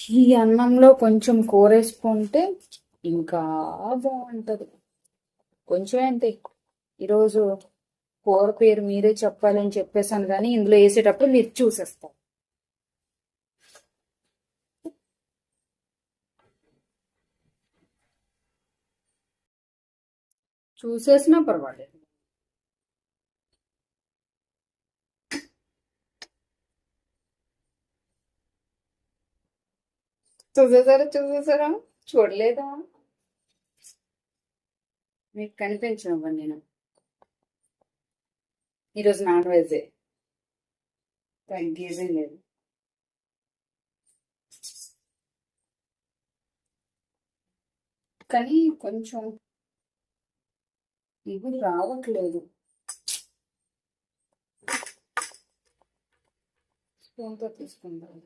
ఈ అన్నంలో కొంచెం కూర వేసుకుంటే ఇంకా బాగుంటుంది. కొంచెం అంతే. ఈరోజు కూర పేరు మీరే చెప్పాలని చెప్పేసాను కానీ ఇందులో వేసేటప్పుడు మీరు చూసేస్తారు. చూసేసినా పర్వాలేదు. చూసేసారా? చూసేసారా? చూడలేదా? మీకు కనిపించను నేను. ఈరోజు నాన్ వెజే తగ్గేదే లేదు. కానీ కొంచెం ఇవి రావట్లేదు. స్పూన్తో తీసుకుందాం.